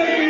BJP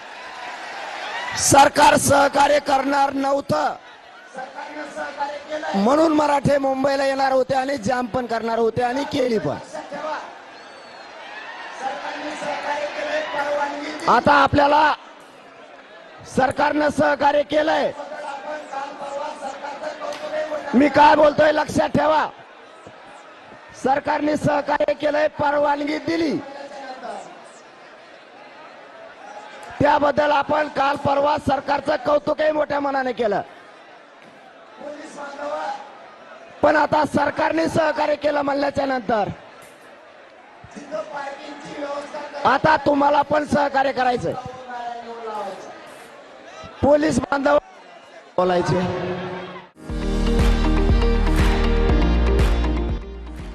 सरकार सहकार्य करणार नव्हतं. म्हणून मराठे मुंबईला येणार होते आणि जाम पण करणार होते आणि केली पण. आता आपल्याला सरकारनं सहकार्य केलंय. मी काय बोलतोय लक्षात ठेवा. सरकारने सहकार्य केलंय परवानगी दिली. त्याबद्दल आपण काल परवा सरकारचं कौतुकही मोठ्या मनाने केलं. पण आता सरकारने सहकार्य केलं म्हणल्याच्या नंतर. आता तुम्हाला पण सहकार्य करायचंय. पोलीस बांधव बोलायचे.